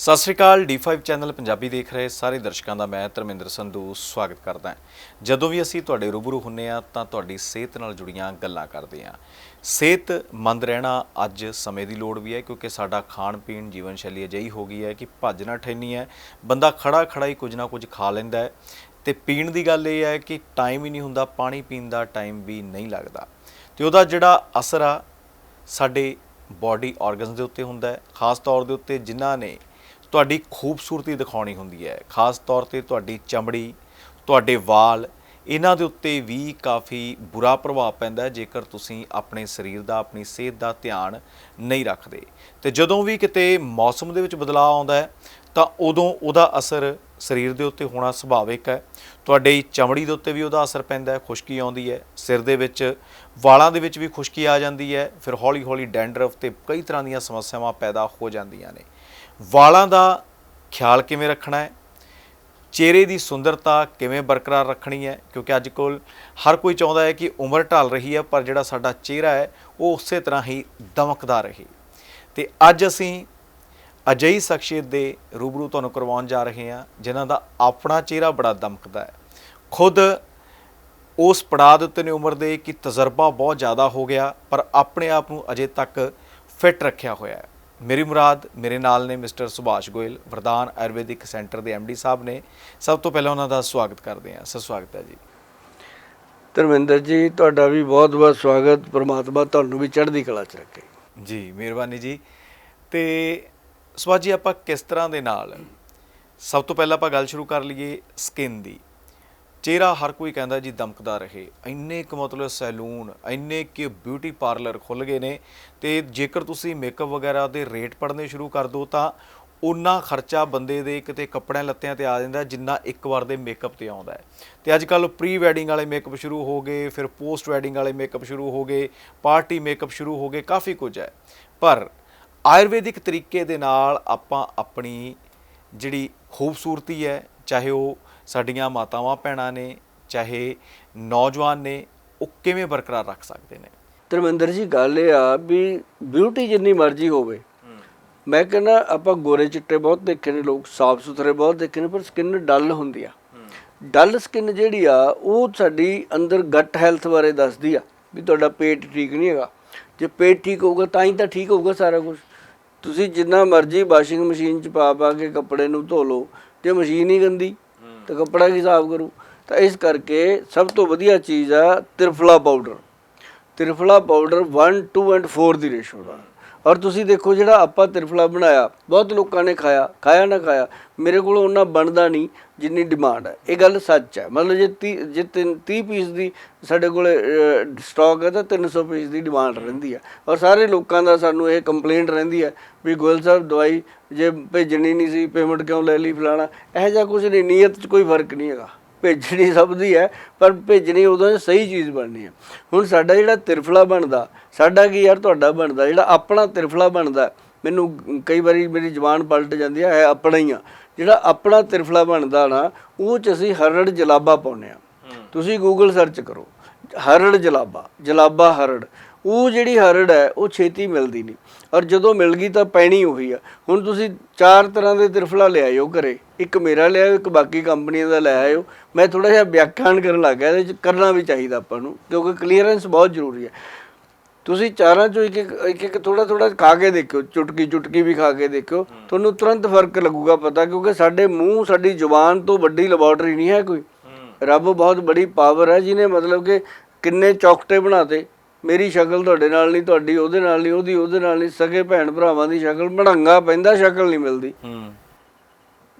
ਸਤਿ ਸ਼੍ਰੀ ਅਕਾਲ D5 channel Punjabi ਦੇਖ ਰਹੇ ਸਾਰੇ ਦਰਸ਼ਕਾਂ ਦਾ ਮੈਂ ਧਰਮਿੰਦਰ ਸੰਧੂ ਸਵਾਗਤ ਕਰਦਾ ਹਾਂ। ਜਦੋਂ ਵੀ ਅਸੀਂ ਤੁਹਾਡੇ ਰੂਬਰੂ ਹੁੰਨੇ ਆ ਤਾਂ ਤੁਹਾਡੀ ਸਿਹਤ ਨਾਲ ਜੁੜੀਆਂ ਗੱਲਾਂ ਕਰਦੇ ਹਾਂ। ਸਿਹਤਮੰਦ ਰਹਿਣਾ ਅੱਜ ਸਮੇਂ ਦੀ ਲੋੜ ਵੀ ਹੈ ਕਿਉਂਕਿ ਸਾਡਾ ਖਾਣ ਪੀਣ ਜੀਵਨ ਸ਼ੈਲੀ ਅਜਿਹੀ ਹੋ ਗਈ ਹੈ ਕਿ ਭੱਜਣਾ ਠੈਨੀ ਹੈ, ਬੰਦਾ ਖੜਾ ਖੜਾ ਹੀ ਕੁਝ ਨਾ ਕੁਝ ਖਾ ਲੈਂਦਾ ਹੈ ਤੇ ਪੀਣ ਦੀ ਗੱਲ ਇਹ ਹੈ ਕਿ ਟਾਈਮ ਹੀ ਨਹੀਂ ਹੁੰਦਾ, ਪਾਣੀ ਪੀਣ ਦਾ ਟਾਈਮ ਵੀ ਨਹੀਂ ਲੱਗਦਾ। ਤੇ ਉਹਦਾ ਜਿਹੜਾ ਅਸਰ ਆ, ਸਾਡੇ ਬਾਡੀ ਆਰਗਨਸ ਦੇ ਉੱਤੇ ਹੁੰਦਾ ਹੈ, ਖਾਸ ਤੌਰ ਦੇ ਉੱਤੇ ਜਿਨ੍ਹਾਂ ਨੇ ਤੁਹਾਡੀ ਖੂਬਸੂਰਤੀ ਦਿਖਾਉਣੀ ਹੁੰਦੀ ਹੈ। ਖਾਸ ਤੌਰ ਤੇ ਤੁਹਾਡੀ ਚਮੜੀ, ਤੁਹਾਡੇ ਵਾਲ, ਇਹਨਾਂ ਦੇ ਉੱਤੇ ਵੀ ਕਾਫੀ ਬੁਰਾ ਪ੍ਰਭਾਵ ਪੈਂਦਾ ਹੈ ਜੇਕਰ ਤੁਸੀਂ ਆਪਣੇ ਸਰੀਰ ਦਾ, ਆਪਣੀ ਸਿਹਤ ਦਾ ਧਿਆਨ ਨਹੀਂ ਰੱਖਦੇ। ਤੇ ਜਦੋਂ ਵੀ ਕਿਤੇ ਮੌਸਮ ਦੇ ਵਿੱਚ ਬਦਲਾਅ ਆਉਂਦਾ ਹੈ, ਤਾਂ ਉਦੋਂ ਉਹਦਾ ਅਸਰ ਸਰੀਰ ਦੇ ਉੱਤੇ ਹੋਣਾ ਸੁਭਾਵਿਕ ਹੈ। ਤੁਹਾਡੀ ਚਮੜੀ ਦੇ ਉੱਤੇ ਵੀ ਉਹਦਾ ਅਸਰ ਪੈਂਦਾ ਹੈ, ਖੁਸ਼ਕੀ ਆਉਂਦੀ ਹੈ। ਸਿਰ ਦੇ ਵਿੱਚ, ਵਾਲਾਂ ਦੇ ਵਿੱਚ ਵੀ ਖੁਸ਼ਕੀ ਆ ਜਾਂਦੀ ਹੈ। ਫਿਰ ਹੌਲੀ ਹੌਲੀ ਡੈਂਡਰਫ ਤੇ ਕਈ ਤਰ੍ਹਾਂ ਦੀਆਂ ਸਮੱਸਿਆਵਾਂ ਪੈਦਾ ਹੋ ਜਾਂਦੀਆਂ ਨੇ। ਵਾਲਾਂ ਦਾ ਖਿਆਲ ਕਿਵੇਂ ਰੱਖਣਾ ਹੈ? ਚਿਹਰੇ ਦੀ ਸੁੰਦਰਤਾ ਕਿਵੇਂ ਬਰਕਰਾਰ ਰੱਖਣੀ ਹੈ? ਕਿਉਂਕਿ ਅੱਜ ਕੋਲ ਹਰ ਕੋਈ ਚਾਹੁੰਦਾ ਹੈ ਕਿ ਉਮਰ ਢਲ ਰਹੀ ਹੈ, ਪਰ ਜਿਹੜਾ ਸਾਡਾ ਚਿਹਰਾ ਹੈ, ਉਹ ਉਸੇ ਤਰ੍ਹਾਂ ਹੀ ਦਮਕਦਾ ਰਹੇ। ਤੇ ਅੱਜ ਅਸੀਂ ਅਜਿਹੀ ਸ਼ਖਸੀਅਤ ਦੇ ਰੂਬਰੂ ਤੁਹਾਨੂੰ ਕਰਵਾਉਣ ਜਾ ਰਹੇ ਹਾਂ, ਜਿਨ੍ਹਾਂ ਦਾ ਆਪਣਾ ਚਿਹਰਾ ਬੜਾ ਦਮਕਦਾ ਹੈ। ਖੁਦ ਉਸ ਪੜਾਅ ਦੇ ਉੱਤੇ ਨੇ ਉਮਰ ਦੇ, ਕਿ ਤਜਰਬਾ ਬਹੁਤ ਜ਼ਿਆਦਾ ਹੋ ਗਿਆ, ਪਰ ਆਪਣੇ ਆਪ ਨੂੰ ਅਜੇ ਤੱਕ ਫਿੱਟ ਰੱਖਿਆ ਹੋਇਆ ਹੈ। ਮੇਰੀ ਮੁਰਾਦ ਮੇਰੇ ਨਾਲ ਨੇ ਮਿਸਟਰ ਸੁਭਾਸ਼ ਗੋਇਲ ਵਰਦਾਨ ਆਯੁਰਵੈਦਿਕ ਸੈਂਟਰ ਦੇ ਡੀ ਸਾਹਿਬ ਨੇ। ਸਭ ਤੋਂ ਪਹਿਲਾਂ ਉਹਨਾਂ ਦਾ ਸਵਾਗਤ ਕਰਦੇ ਹਾਂ। ਸਰ ਸਵਾਗਤ ਹੈ ਜੀ। ਧਰਮਿੰਦਰ ਜੀ ਤੁਹਾਡਾ ਵੀ ਬਹੁਤ ਬਹੁਤ ਸਵਾਗਤ। ਪ੍ਰਮਾਤਮਾ ਤੁਹਾਨੂੰ ਵੀ ਚੜ੍ਹਦੀ ਕਲਾ ਚ ਰੱਖੇ। ਜੀ ਮਿਹਰਬਾਨੀ ਜੀ। ਤੇ ਸੁਭਾਸ਼ ਜੀ ਆਪਾਂ ਕਿਸ ਤਰ੍ਹਾਂ ਦੇ ਨਾਲ? ਸਭ ਤੋਂ ਪਹਿਲਾਂ ਆਪਾਂ ਗੱਲ ਸ਼ੁਰੂ ਕਰ ਲਈਏ ਸਕਿਨ ਦੀ। ਚਿਹਰਾ ਹਰ ਕੋਈ ਕਹਿੰਦਾ ਜੀ ਦਮਕਦਾ ਰਹੇ। ਇੰਨੇ ਕੁ ਮਤਲਬ ਸੈਲੂਨ, ਇੰਨੇ ਕਿ ਬਿਊਟੀ ਪਾਰਲਰ ਖੁੱਲ ਗਏ ਨੇ ਤੇ ਜੇਕਰ ਤੁਸੀਂ ਮੇਕਅਪ ਵਗੈਰਾ ਦੇ ਰੇਟ ਪੜਨੇ ਸ਼ੁਰੂ ਕਰ ਦਿਓ ਤਾਂ ਉਨਾ ਖਰਚਾ ਬੰਦੇ ਦੇ ਕਿਤੇ ਕੱਪੜਿਆਂ ਲੱਤਿਆਂ ਤੇ ਆ ਜਾਂਦਾ ਜਿੰਨਾ ਇੱਕ ਵਾਰ ਦੇ ਮੇਕਅਪ ਤੇ ਆਉਂਦਾ ਹੈ। ਤੇ ਅੱਜ ਕੱਲ ਪ੍ਰੀ ਵੈਡਿੰਗ ਵਾਲੇ ਮੇਕਅਪ ਸ਼ੁਰੂ ਹੋ ਗਏ, ਫਿਰ ਪੋਸਟ ਵੈਡਿੰਗ ਵਾਲੇ ਮੇਕਅਪ ਸ਼ੁਰੂ ਹੋ ਗਏ ਪਾਰਟੀ ਮੇਕਅਪ ਸ਼ੁਰੂ ਹੋ ਗਏ, ਕਾਫੀ ਕੁਝ ਹੈ। ਪਰ ਆਯੁਰਵੈਦਿਕ ਤਰੀਕੇ ਦੇ ਨਾਲ ਆਪਾਂ ਆਪਣੀ ਜਿਹੜੀ ਖੂਬਸੂਰਤੀ ਹੈ, ਚਾਹੇ ਉਹ ਸਾਡੀਆਂ ਮਾਤਾਵਾਂ ਭੈਣਾਂ ਨੇ ਚਾਹੇ ਨੌਜਵਾਨ ਨੇ ਉਹ ਕਿਵੇਂ ਬਰਕਰਾਰ ਰੱਖ ਸਕਦੇ ਨੇ? ਧਰਮਿੰਦਰ ਜੀ ਗੱਲ ਇਹ ਆ ਵੀ ਬਿਊਟੀ ਜਿੰਨੀ ਮਰਜ਼ੀ ਹੋਵੇ। ਮੈਂ ਕਹਿੰਦਾ ਆਪਾਂ ਗੋਰੇ ਚਿੱਟੇ ਬਹੁਤ ਦੇਖੇ ਨੇ ਲੋਕ ਸਾਫ਼ ਸੁਥਰੇ ਬਹੁਤ ਦੇਖੇ ਨੇ ਪਰ ਸਕਿਨ ਡਲ ਹੁੰਦੀ ਆ। ਡਲ ਸਕਿਨ ਜਿਹੜੀ ਆ ਉਹ ਸਾਡੀ ਅੰਦਰ ਗੱਟ ਹੈਲਥ ਬਾਰੇ ਦੱਸਦੀ ਆ ਵੀ ਤੁਹਾਡਾ ਪੇਟ ਠੀਕ ਨਹੀਂ ਹੈਗਾ। ਜੇ ਪੇਟ ਠੀਕ ਹੋਊਗਾ ਤਾਂ ਹੀ ਤਾਂ ਠੀਕ ਹੋਊਗਾ ਸਾਰਾ ਕੁਝ। ਤੁਸੀਂ ਜਿੰਨਾ ਮਰਜ਼ੀ ਵਾਸ਼ਿੰਗ ਮਸ਼ੀਨ 'ਚ ਪਾ ਪਾ ਕੇ ਕੱਪੜੇ ਨੂੰ ਧੋ ਲਓ ਜੇ ਮਸ਼ੀਨ ਹੀ ਗੰਦੀ ਤਾਂ ਕੱਪੜਾ ਕੀ ਹਿਸਾਬ ਕਰੂ? ਤਾਂ ਇਸ ਕਰਕੇ ਸਭ ਤੋਂ ਵਧੀਆ ਚੀਜ਼ ਆ triphala powder. Triphala powder 1 2 and 4 ਦੀ ਰੇਸ਼ੋ ਦਾ ਔਰ ਤੁਸੀਂ ਦੇਖੋ ਜਿਹੜਾ ਆਪਾਂ ਤਿਰਫਲਾ ਬਣਾਇਆ, ਬਹੁਤ ਲੋਕਾਂ ਨੇ ਖਾਇਆ ਖਾਇਆ ਨਾ ਖਾਇਆ, ਮੇਰੇ ਕੋਲ ਉਹਨਾਂ ਬਣਦਾ ਨਹੀਂ ਜਿੰਨੀ ਡਿਮਾਂਡ ਹੈ। ਇਹ ਗੱਲ ਸੱਚ ਹੈ। ਮਤਲਬ ਜੇ 30 ਜੇ 30 ਪੀਸ ਦੀ ਸਾਡੇ ਕੋਲ ਸਟਾਕ ਹੈ ਤਾਂ 300 ਪੀਸ ਦੀ ਡਿਮਾਂਡ ਰਹਿੰਦੀ ਹੈ। ਔਰ ਸਾਰੇ ਲੋਕਾਂ ਦਾ ਸਾਨੂੰ ਇਹ ਕੰਪਲੇਂਟ ਰਹਿੰਦੀ ਹੈ ਵੀ ਗੋਇਲ ਸਾਹਿਬ, ਦਵਾਈ ਜੇ ਭੇਜਣੀ ਨਹੀਂ ਸੀ ਪੇਮੈਂਟ ਕਿਉਂ ਲੈ ਲਈ ਫਲਾਣਾ? ਇਹੋ ਜਿਹਾ ਕੁਝ ਨਹੀਂ, ਨੀਅਤ 'ਚ ਕੋਈ ਫ਼ਰਕ ਨਹੀਂ ਹੈਗਾ। ਭੇਜਣੀ ਸਭ ਦੀ ਹੈ ਪਰ ਭੇਜਣੀ ਉਦੋਂ ਸਹੀ ਚੀਜ਼ ਬਣਨੀ ਹੈ। ਹੁਣ ਸਾਡਾ ਜਿਹੜਾ ਤਿਰਫਲਾ ਬਣਦਾ ਸਾਡਾ ਕੀ ਯਾਰ ਤੁਹਾਡਾ ਬਣਦਾ ਜਿਹੜਾ ਆਪਣਾ ਤਿਰਫਲਾ ਬਣਦਾ ਮੈਨੂੰ ਕਈ ਵਾਰੀ ਮੇਰੀ ਜ਼ੁਬਾਨ ਪਲਟ ਜਾਂਦੀ ਹੈ ਆਪਣਾ ਹੀ ਆ। ਜਿਹੜਾ ਆਪਣਾ ਤਿਰਫਲਾ ਬਣਦਾ ਨਾ ਉਹ ਚ ਅਸੀਂ ਹਰੜ ਜਲਾਬਾ ਪਾਉਂਦੇ ਆ ਤੁਸੀਂ ਗੂਗਲ ਸਰਚ ਕਰੋ ਹਰੜ ਜਲਾਬਾ ਜਲਾਬਾ ਹਰੜ। ਉਹ ਜਿਹੜੀ ਹਰੜ ਹੈ ਉਹ ਛੇਤੀ ਮਿਲਦੀ ਨਹੀਂ। ਔਰ ਜਦੋਂ ਮਿਲ ਗਈ ਤਾਂ ਪੈਣੀ ਉਹੀ ਆ। ਹੁਣ ਤੁਸੀਂ ਚਾਰ ਤਰ੍ਹਾਂ ਦੇ ਤਿਰਫਲਾ ਲਿਆਇਓ ਘਰੇ। ਇੱਕ ਮੇਰਾ ਲਿਆਇਓ ਇੱਕ ਬਾਕੀ ਕੰਪਨੀਆਂ ਦਾ ਲੈ ਆਇਓ। ਮੈਂ ਥੋੜਾ ਜਿਹਾ ਵਿਆਖਿਆਨ ਕਰਨ ਲੱਗ ਇਹਦੇ ਚ ਕਰਨਾ ਵੀ ਚਾਹੀਦਾ ਆਪਾਂ ਨੂੰ ਕਿਉਂਕਿ ਕਲੀਅਰੈਂਸ ਬਹੁਤ ਜ਼ਰੂਰੀ ਹੈ। ਤੁਸੀਂ ਚਾਰਾਂ ਚੋਂ ਇੱਕ ਇੱਕ ਇੱਕ ਇੱਕ ਥੋੜਾ ਥੋੜਾ ਖਾ ਕੇ ਦੇਖਿਓ ਚੁਟਕੀ ਚੁਟਕੀ ਵੀ ਖਾ ਕੇ ਦੇਖਿਓ। ਤੁਹਾਨੂੰ ਤੁਰੰਤ ਫ਼ਰਕ ਲੱਗੂਗਾ ਪਤਾ ਕਿਉਂਕਿ ਸਾਡੇ ਮੂੰਹ ਸਾਡੀ ਜ਼ੁਬਾਨ ਤੋਂ ਵੱਡੀ ਲੈਬੋਰੇਟਰੀ ਨਹੀਂ ਹੈ ਕੋਈ। ਰੱਬ ਬਹੁਤ ਬੜੀ ਪਾਵਰ ਹੈ ਜਿਹਨੇ ਮਤਲਬ ਕਿ ਕਿੰਨੇ ਚੌਕਟੇ ਬਣਾਤੇ। ਮੇਰੀ ਸ਼ਕਲ ਤੁਹਾਡੇ ਨਾਲ ਨਹੀਂ ਤੁਹਾਡੀ ਉਹਦੇ ਨਾਲ ਨਹੀਂ ਉਹਦੀ ਉਹਦੇ ਨਾਲ ਨਹੀਂ ਸਗੇ ਭੈਣ ਭਰਾਵਾਂ ਦੀ ਸ਼ਕਲ ਮੜੰਗਾ ਪੈਂਦਾ ਸ਼ਕਲ ਨਹੀਂ ਮਿਲਦੀ। ਹੂੰ।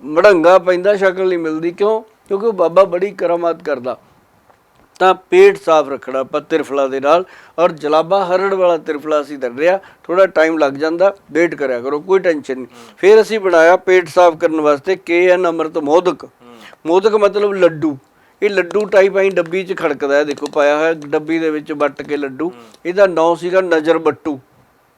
ਮੜੰਗਾ ਪੈਂਦਾ ਸ਼ਕਲ ਨਹੀਂ ਮਿਲਦੀ ਕਿਉਂ? ਕਿਉਂਕਿ ਉਹ ਬਾਬਾ ਬੜੀ ਕਰਾਮਾਤ ਕਰਦਾ। ਤਾਂ ਪੇਟ ਸਾਫ਼ ਰੱਖਣਾ ਆਪਾਂ ਤਿਰਫਲਾ ਦੇ ਨਾਲ ਔਰ ਜਲਾਬਾ ਹਰੜ ਵਾਲਾ ਤਿਰਫਲਾ ਅਸੀਂ ਦਰ ਰਿਹਾ ਥੋੜਾ ਟਾਈਮ ਲੱਗ ਜਾਂਦਾ ਵੇਟ ਕਰਿਆ ਕਰੋ ਕੋਈ ਟੈਨਸ਼ਨ ਨਹੀਂ। ਫਿਰ ਅਸੀਂ ਬਣਾਇਆ ਪੇਟ ਸਾਫ਼ ਕਰਨ ਵਾਸਤੇ ਕੇ ਐਨ ਅੰਮ੍ਰਿਤ ਮੋਦਕ। ਮੋਦਕ ਮਤਲਬ ਲੱਡੂ। ਇਹ ਲੱਡੂ ਟਾਈਪ ਐਂ ਡੱਬੀ 'ਚ ਖੜਕਦਾ ਹੈ ਦੇਖੋ ਪਾਇਆ ਹੋਇਆ ਡੱਬੀ ਦੇ ਵਿੱਚ ਵੱਟ ਕੇ ਲੱਡੂ। ਇਹਦਾ ਨਾਂ ਸੀਗਾ ਨਜ਼ਰ ਬੱਟੂ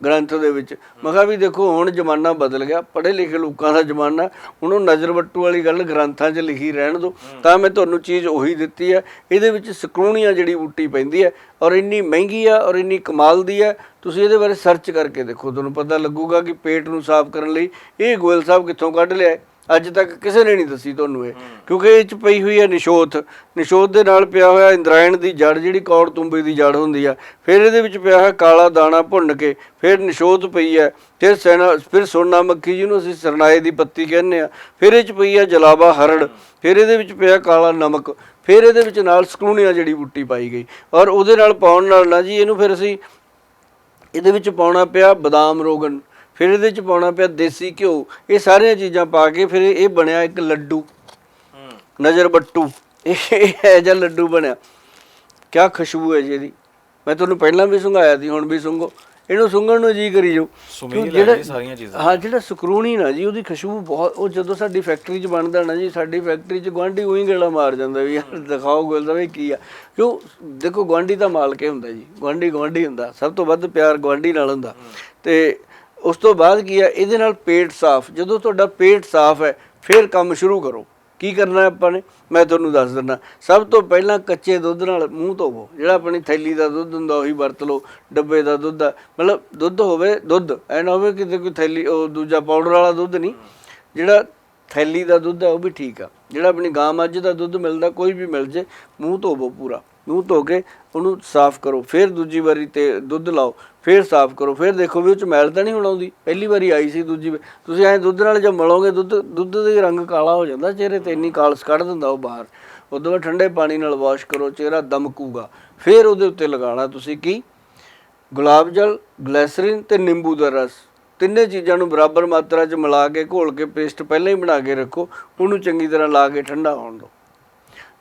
ਗ੍ਰੰਥ ਦੇ ਵਿੱਚ। ਮੈਂ ਕਿਹਾ ਵੀ ਦੇਖੋ ਹੁਣ ਜ਼ਮਾਨਾ ਬਦਲ ਗਿਆ ਪੜ੍ਹੇ ਲਿਖੇ ਲੋਕਾਂ ਦਾ ਜ਼ਮਾਨਾ ਹੁਣ ਉਹ ਨਜ਼ਰ ਵੱਟੂ ਵਾਲੀ ਗੱਲ ਗ੍ਰੰਥਾਂ 'ਚ ਲਿਖੀ ਰਹਿਣ ਦਿਓ ਤਾਂ ਮੈਂ ਤੁਹਾਨੂੰ ਚੀਜ਼ ਉਹੀ ਦਿੱਤੀ ਹੈ ਇਹਦੇ ਵਿੱਚ ਸਕਰੂਣੀਆਂ ਜਿਹੜੀ ਬੂਟੀ ਪੈਂਦੀ ਹੈ ਔਰ ਇੰਨੀ ਮਹਿੰਗੀ ਆ ਔਰ ਇੰਨੀ ਕਮਾਲ ਦੀ ਹੈ ਤੁਸੀਂ ਇਹਦੇ ਬਾਰੇ ਸਰਚ ਕਰਕੇ ਦੇਖੋ ਤੁਹਾਨੂੰ ਪਤਾ ਲੱਗੂਗਾ ਕਿ ਪੇਟ ਨੂੰ ਸਾਫ਼ ਕਰਨ ਲਈ ਇਹ ਗੋਇਲ ਸਾਹਿਬ ਕਿੱਥੋਂ ਕੱਢ ਲਿਆ। ਅੱਜ ਤੱਕ ਕਿਸੇ ਨੇ ਨਹੀਂ ਦੱਸੀ ਤੁਹਾਨੂੰ ਇਹ। ਕਿਉਂਕਿ ਇਹ ਚ ਪਈ ਹੋਈ ਹੈ ਨਿਸ਼ੋਥ। ਨਿਸ਼ੋਥ ਦੇ ਨਾਲ ਪਿਆ ਹੋਇਆ ਇੰਦਰਾਇਣ ਦੀ ਜੜ ਜਿਹੜੀ ਕੌੜ ਤੁੰਬੇ ਦੀ ਜੜ ਹੁੰਦੀ ਆ। ਫਿਰ ਇਹਦੇ ਵਿੱਚ ਪਿਆ ਹੋਇਆ ਕਾਲਾ ਦਾਣਾ ਭੁੰਨ ਕੇ ਫਿਰ ਨਿਸ਼ੋਥ ਪਈ ਹੈ। ਫਿਰ ਸੈਨਾ ਫਿਰ ਸੋਨਾ ਮੱਖੀ ਜਿਹਨੂੰ ਅਸੀਂ ਸਰਨਾਏ ਦੀ ਪੱਤੀ ਕਹਿੰਦੇ ਆ। ਫਿਰ ਇਹ ਚ ਪਈ ਹੈ ਜਲਾਵਾ ਹਰੜ। ਫਿਰ ਇਹਦੇ ਵਿੱਚ ਪਿਆ ਕਾਲਾ ਨਮਕ। ਫਿਰ ਇਹਦੇ ਵਿੱਚ ਨਾਲ ਸਕੂਣੀਆਂ ਜਿਹੜੀ ਬੂਟੀ ਪਾਈ ਗਈ। ਔਰ ਉਹਦੇ ਨਾਲ ਪਾਉਣ ਨਾਲ ਨਾ ਜੀ ਇਹਨੂੰ ਫਿਰ ਅਸੀਂ ਇਹਦੇ ਵਿੱਚ ਪਾਉਣਾ ਪਿਆ ਬਦਾਮ ਰੋਗਨ ਫਿਰ ਇਹਦੇ ਵਿੱਚ ਪਾਉਣਾ ਪਿਆ ਦੇਸੀ ਘਿਓ। ਇਹ ਸਾਰੀਆਂ ਚੀਜ਼ਾਂ ਪਾ ਕੇ ਫਿਰ ਇਹ ਬਣਿਆ ਇੱਕ ਲੱਡੂ। ਨਜ਼ਰ ਬੱਟੂ। ਇਹ ਹੈ ਜਿਹਾ ਲੱਡੂ ਬਣਿਆ। ਕਿਆ ਖੁਸ਼ਬੂ ਹੈ ਜੀ ਇਹਦੀ। ਮੈਂ ਤੁਹਾਨੂੰ ਪਹਿਲਾਂ ਵੀ ਸੁੰਘਾਇਆ ਸੀ ਹੁਣ ਵੀ ਸੁੰਘੋ ਇਹਨੂੰ ਸੁੰਘਣ ਨੂੰ ਜੀ ਕਰੀ ਜੋ ਜੀ ਸਾਰੀਆਂ ਚੀਜ਼ਾਂ। ਹਾਂ ਜਿਹੜਾ ਸਕਰੂਣੀ ਨਾ ਜੀ ਉਹਦੀ ਖੁਸ਼ਬੂ ਬਹੁਤ ਉਹ ਜਦੋਂ ਸਾਡੀ ਫੈਕਟਰੀ 'ਚ ਬਣਦਾ ਨਾ ਜੀ ਸਾਡੀ ਫੈਕਟਰੀ 'ਚ ਗਵਾਂਢੀ ਉਹੀ ਗੇੜਾ ਮਾਰ ਜਾਂਦਾ ਵੀ ਯਾਰ ਦਿਖਾਓ ਗੁਲਦਾ ਵੀ ਕੀ ਆ। ਕਿਉਂ? ਦੇਖੋ ਗਵਾਂਢੀ ਤਾਂ ਮਾਲਕੇ ਹੁੰਦਾ ਜੀ। ਗਵਾਂਢੀ ਗਵਾਂਢੀ ਹੁੰਦਾ। ਸਭ ਤੋਂ ਵੱਧ ਪਿਆਰ ਗਵਾਂਢੀ ਨਾਲ ਹੁੰਦਾ। ਤੇ ਉਸ ਤੋਂ ਬਾਅਦ ਕੀ ਆ, ਇਹਦੇ ਨਾਲ ਪੇਟ ਸਾਫ਼, ਜਦੋਂ ਤੁਹਾਡਾ ਪੇਟ ਸਾਫ਼ ਹੈ, ਫਿਰ ਕੰਮ ਸ਼ੁਰੂ ਕਰੋ। ਕੀ ਕਰਨਾ ਆਪਾਂ ਨੇ? ਮੈਂ ਤੁਹਾਨੂੰ ਦੱਸ ਦਿੰਦਾ। ਸਭ ਤੋਂ ਪਹਿਲਾਂ ਕੱਚੇ ਦੁੱਧ ਨਾਲ ਮੂੰਹ ਧੋਵੋ। ਜਿਹੜਾ ਆਪਣੀ ਥੈਲੀ ਦਾ ਦੁੱਧ ਹੁੰਦਾ, ਉਹੀ ਵਰਤ ਲਓ। ਡੱਬੇ ਦਾ ਦੁੱਧ ਆ। ਮਤਲਬ ਦੁੱਧ ਹੋਵੇ, ਦੁੱਧ। ਐ ਨਾ ਹੋਵੇ ਕਿਤੇ ਕੋਈ ਥੈਲੀ, ਉਹ ਦੂਜਾ ਪਾਊਡਰ ਵਾਲਾ ਦੁੱਧ ਨਹੀਂ। ਜਿਹੜਾ ਥੈਲੀ ਦਾ ਦੁੱਧ ਹੈ, ਉਹ ਵੀ ਠੀਕ ਆ। ਜਿਹੜਾ ਆਪਣੀ ਗਾਂ ਮੱਝ ਦਾ ਦੁੱਧ ਮਿਲਦਾ, ਕੋਈ ਵੀ ਮਿਲ ਜੇ, ਮੂੰਹ ਧੋਵੋ ਪੂਰਾ। ਮੂੰਹ ਧੋ ਕੇ ਉਹਨੂੰ ਸਾਫ਼ ਕਰੋ, ਫਿਰ ਦੂਜੀ ਵਾਰੀ ਤੇ ਦੁੱਧ ਲਾਓ, ਫਿਰ ਸਾਫ਼ ਕਰੋ, ਫਿਰ ਦੇਖੋ ਵੀ ਉਹ ਚ ਮੈਲ ਤਾਂ ਨਹੀਂ ਹੁਣ ਆਉਂਦੀ ਪਹਿਲੀ ਵਾਰੀ ਆਈ ਸੀ ਦੂਜੀ ਤੁਸੀਂ ਐਂ ਦੁੱਧ ਨਾਲ ਜਦ ਮਲੋਗੇ, ਦੁੱਧ ਦੁੱਧ ਦੇ ਰੰਗ ਕਾਲਾ ਹੋ ਜਾਂਦਾ, ਚਿਹਰੇ ਤੇ ਇੰਨੀ ਕਾਲਸ ਕੱਢ ਦਿੰਦਾ ਉਹ ਬਾਹਰ। ਉਦੋਂ ਬਾਅਦ ਠੰਡੇ ਪਾਣੀ ਨਾਲ ਵਾਸ਼ ਕਰੋ, ਚਿਹਰਾ ਦਮਕੂਗਾ। ਫਿਰ ਉਹਦੇ ਉੱਤੇ ਲਗਾਉਣਾ ਤੁਸੀਂ ਕੀ? ਗੁਲਾਬ ਜਲ, ਗਲੈਸਰੀਨ ਤੇ ਨਿੰਬੂ ਦਾ ਰਸ। ਤਿੰਨੇ ਚੀਜ਼ਾਂ ਨੂੰ ਬਰਾਬਰ ਮਾਤਰਾ 'ਚ ਮਿਲਾ ਕੇ ਘੋਲ ਕੇ ਪੇਸਟ ਪਹਿਲਾਂ ਹੀ ਬਣਾ ਕੇ ਰੱਖੋ ਉਹਨੂੰ ਚੰਗੀ ਤਰ੍ਹਾਂ ਲਾ ਕੇ ਠੰਡਾ ਹੋਣ ਦਿਓ।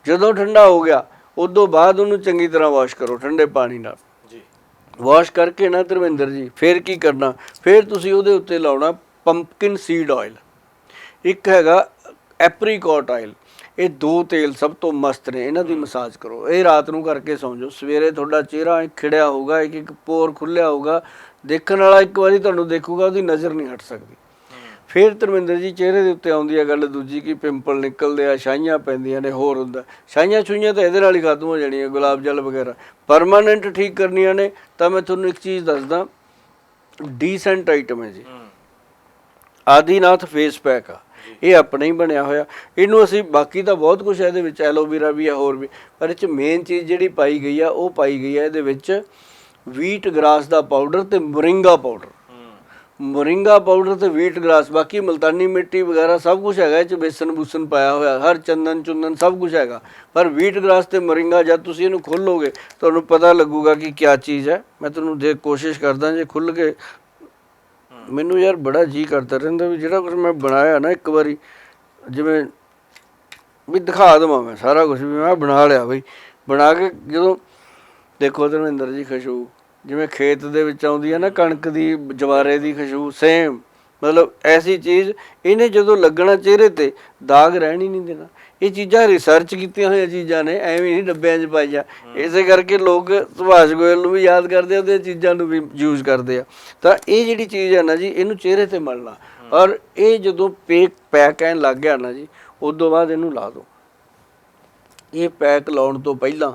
ਜਦੋਂ ਠੰਡਾ ਹੋ ਗਿਆ ਉਦੋਂ ਬਾਅਦ ਉਹਨੂੰ ਚੰਗੀ ਤਰ੍ਹਾਂ ਵਾਸ਼ ਕਰੋ ਠੰਡੇ ਪਾਣੀ ਨਾਲ। ਜੀ। ਵਾਸ਼ ਕਰਕੇ ਨਾ ਧਰਮਿੰਦਰ ਜੀ ਫਿਰ ਕੀ ਕਰਨਾ? ਫਿਰ ਤੁਸੀਂ ਉਹਦੇ ਉੱਤੇ ਲਾਉਣਾ ਪੰਪਕਿਨ ਸੀਡ ਆਇਲ ਇੱਕ ਹੈਗਾ ਐਪਰੀਕੋਟ ਆਇਲ ਇਹ ਦੋ ਤੇਲ ਸਭ ਤੋਂ ਮਸਤ ਨੇ ਇਹਨਾਂ ਦੀ ਮਸਾਜ ਕਰੋ। ਇਹ ਰਾਤ ਨੂੰ ਕਰਕੇ ਸੌਂ ਜਾਓ। ਸਵੇਰੇ ਤੁਹਾਡਾ ਚਿਹਰਾ ਖਿੜਿਆ ਹੋਊਗਾ ਇੱਕ ਇੱਕ ਪੋਰ ਖੁੱਲਿਆ ਹੋਊਗਾ। ਦੇਖਣ ਵਾਲਾ ਇੱਕ ਵਾਰੀ ਤੁਹਾਨੂੰ ਦੇਖੂਗਾ, ਉਹਦੀ ਨਜ਼ਰ ਨਹੀਂ ਹਟ ਸਕਦੀ। ਫਿਰ ਧਰਮਿੰਦਰ ਜੀ ਚਿਹਰੇ ਦੇ ਉੱਤੇ ਆਉਂਦੀ ਹੈ ਗੱਲ ਦੂਜੀ ਕਿ ਪਿੰਪਲ ਨਿਕਲਦੇ ਆ, ਛਾਈਆਂ ਪੈਂਦੀਆਂ ਨੇ, ਹੋਰ ਹੁੰਦਾ। ਛਾਈਆਂ ਛੁਈਆਂ ਤਾਂ ਇਹਦੇ ਨਾਲ ਹੀ ਖਤਮ ਹੋ ਜਾਣੀਆਂ, ਗੁਲਾਬ ਜਲ ਵਗੈਰਾ। ਪਰਮਾਨੈਂਟ ਠੀਕ ਕਰਨੀਆਂ ਨੇ, ਤਾਂ ਮੈਂ ਤੁਹਾਨੂੰ ਇੱਕ ਚੀਜ਼ ਦੱਸਦਾ। ਡੀਸੈਂਟ ਆਈਟਮ ਹੈ ਜੀ। ਆਦੀਨਾਥ ਫੇਸ ਪੈਕ ਆ। ਇਹ ਆਪਣਾ ਹੀ ਬਣਿਆ ਹੋਇਆ। ਇਹਨੂੰ ਅਸੀਂ ਬਾਕੀ ਤਾਂ ਬਹੁਤ ਕੁਝ ਇਹਦੇ ਵਿੱਚ, ਐਲੋਵੇਰਾ ਵੀ ਆ ਹੋਰ ਵੀ। ਪਰ ਇਹ ਚ ਮੇਨ ਚੀਜ਼ ਜਿਹੜੀ ਪਾਈ ਗਈ ਆ, ਉਹ ਪਾਈ ਗਈ ਆ ਇਹਦੇ ਵਿੱਚ ਵੀਟ ਗ੍ਰਾਸ ਦਾ ਪਾਊਡਰ ਤੇ ਮੋਰਿੰਗਾ ਪਾਊਡਰ ਮੋਰਿੰਗਾ ਪਾਊਡਰ ਤੇ ਵੀਟ ਗ੍ਰਾਸ ਬਾਕੀ ਮਲਤਾਨੀ ਮਿੱਟੀ ਵਗੈਰਾ ਸਭ ਕੁਝ ਹੈਗਾ, ਇਹ ਚ ਬੇਸਨ ਬੂਸਨ ਪਾਇਆ ਹੋਇਆ, ਹਰ ਚੰਦਨ ਚੁੰਦਨ ਸਭ ਕੁਝ ਹੈਗਾ। ਪਰ ਵੀਟ ਗ੍ਰਾਸ ਤੇ ਮੋਰਿੰਗਾ ਜਦ ਤੁਸੀਂ ਇਹਨੂੰ ਖੋਲੋਗੇ, ਤੁਹਾਨੂੰ ਪਤਾ ਲੱਗੂਗਾ ਕਿ ਕੀ ਚੀਜ਼ ਹੈ। ਮੈਂ ਤੁਹਾਨੂੰ ਦੇ ਕੋਸ਼ਿਸ਼ ਕਰਦਾ ਜੇ ਖੁੱਲ ਕੇ। ਮੈਨੂੰ ਯਾਰ ਬੜਾ ਜੀ ਕਰਦਾ ਰਹਿੰਦਾ ਵੀ ਜਿਹੜਾ ਕੁਝ ਮੈਂ ਬਣਾਇਆ ਨਾ ਇੱਕ ਵਾਰੀ, ਜਿਵੇਂ ਵੀ ਦਿਖਾ ਦਵਾਂ ਮੈਂ ਸਾਰਾ ਕੁਝ ਵੀ, ਮੈਂ ਬਣਾ ਲਿਆ ਬਈ। ਬਣਾ ਕੇ ਜਦੋਂ ਦੇਖੋ ਧਰਮਿੰਦਰ ਜੀ ਖੁਸ਼ਬੂ ਜਿਵੇਂ ਖੇਤ ਦੇ ਵਿੱਚ ਆਉਂਦੀ ਹੈ ਨਾ ਕਣਕ ਦੀ ਜਵਾਰੇ ਦੀ ਖੁਸ਼ਬੂ ਸੇਮ ਮਤਲਬ ਐਸੀ ਚੀਜ਼ ਇਹਨੇ ਜਦੋਂ ਲੱਗਣਾ ਚਿਹਰੇ ਤੇ ਦਾਗ ਰਹਿਣ ਹੀ ਨਹੀਂ ਦੇਣਾ। ਇਹ ਚੀਜ਼ਾਂ ਰਿਸਰਚ ਕੀਤੀਆਂ ਹੋਈਆਂ ਚੀਜ਼ਾਂ ਨੇ ਐਵੇਂ ਨਹੀਂ ਡੱਬਿਆਂ 'ਚ ਪਾਈਆਂ ਇਸੇ ਕਰਕੇ ਲੋਕ ਸੁਭਾਸ਼ ਗੋਇਲ ਨੂੰ ਵੀ ਯਾਦ ਕਰਦੇ ਆ ਉਹਦੀਆਂ ਚੀਜ਼ਾਂ ਨੂੰ ਵੀ ਯੂਜ਼ ਕਰਦੇ ਆ। ਤਾਂ ਇਹ ਜਿਹੜੀ ਚੀਜ਼ ਹੈ ਨਾ ਜੀ ਇਹਨੂੰ ਚਿਹਰੇ ਤੇ ਮਲਣਾ ਔਰ ਇਹ ਜਦੋਂ ਪੇਕ ਪੈਕ ਐਨ ਲੱਗ ਗਿਆ ਨਾ ਜੀ ਉਦੋਂ ਬਾਅਦ ਇਹਨੂੰ ਲਾ ਦਿਓ ਇਹ ਪੈਕ ਲਾਉਣ ਤੋਂ ਪਹਿਲਾਂ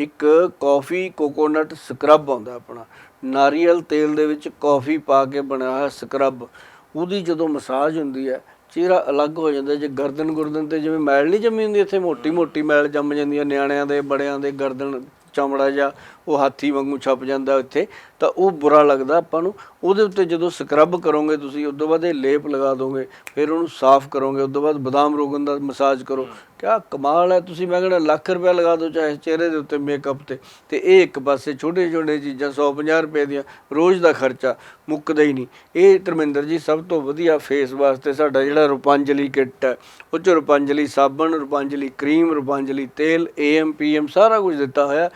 ਇੱਕ ਕਾਫੀ ਕੋਕੋਨਟ ਸਕਰਬ ਆਉਂਦਾ ਆਪਣਾ। ਨਾਰੀਅਲ ਤੇਲ ਦੇ ਵਿੱਚ ਕਾਫੀ ਪਾ ਕੇ ਬਣਾਇਆ ਹੋਇਆ ਸਕਰਬ। ਉਹਦੀ ਜਦੋਂ ਮਸਾਜ ਹੁੰਦੀ ਹੈ, ਚਿਹਰਾ ਅਲੱਗ ਹੋ ਜਾਂਦਾ। ਜੇ ਗਰਦਨ ਗੁਰਦਨ ਤੇ ਜਿਵੇਂ ਮੈਲ ਨਹੀਂ ਜੰਮੀ ਹੁੰਦੀ, ਇੱਥੇ ਮੋਟੀ ਮੋਟੀ ਮੈਲ ਜੰਮ ਜਾਂਦੀ ਹੈ, ਨਿਆਣਿਆਂ ਦੇ, ਬੜਿਆਂ ਦੇ ਗਰਦਨ, ਚਮੜਾ ਜਾਂ ਉਹ ਹਾਥੀ ਵਾਂਗੂ ਛਪ ਜਾਂਦਾ ਇੱਥੇ ਤਾਂ ਉਹ ਬੁਰਾ ਲੱਗਦਾ ਆਪਾਂ ਨੂੰ। ਉਹਦੇ ਉੱਤੇ ਜਦੋਂ ਸਕਰਬ ਕਰੋਗੇ ਤੁਸੀਂ ਉਸ ਤੋਂ ਬਾਅਦ ਇਹ ਲੇਪ ਲਗਾ ਦੋਗੇ, ਫਿਰ ਉਹਨੂੰ ਸਾਫ਼ ਕਰੋਗੇ ਉਸ ਤੋਂ ਬਾਅਦ ਬਦਾਮ ਰੋਗਨ ਦਾ ਮਸਾਜ ਕਰੋ। ਕਿਆ ਕਮਾਲ ਹੈ, ਤੁਸੀਂ ਮੈਂ ਕਹਿੰਦਾ ਲੱਖ ਰੁਪਏ ਲਗਾ ਦਿਓ ਚਾਹੇ ਚਿਹਰੇ ਦੇ ਉੱਤੇ ਮੇਕਅਪ ਤੇ। ਤੇ ਇਹ ਇੱਕ ਪਾਸੇ ਛੋਟੇ ਛੋਟੇ ਚੀਜ਼ਾਂ 150 ਰੁਪਏ ਦੀਆਂ, ਰੋਜ਼ ਦਾ ਖਰਚਾ, ਮੁੱਕਦਾ ਹੀ ਨਹੀਂ। ਇਹ ਧਰਮਿੰਦਰ ਜੀ ਸਭ ਤੋਂ ਵਧੀਆ ਫੇਸ ਵਾਸਤੇ ਸਾਡਾ ਜਿਹੜਾ ਰੁਪਾਂਜਲੀ ਕਿੱਟ ਹੈ, ਉਹ 'ਚ ਰੁਪਾਂਜਲੀ ਸਾਬਣ, ਰੁਪਾਂਜਲੀ ਕਰੀਮ ਰੁਪਾਂਜਲੀ ਤੇਲ ਏਐਮ ਪੀਐਮ ਸਾਰਾ ਕੁਝ ਦਿੱਤਾ ਹੋਇਆ।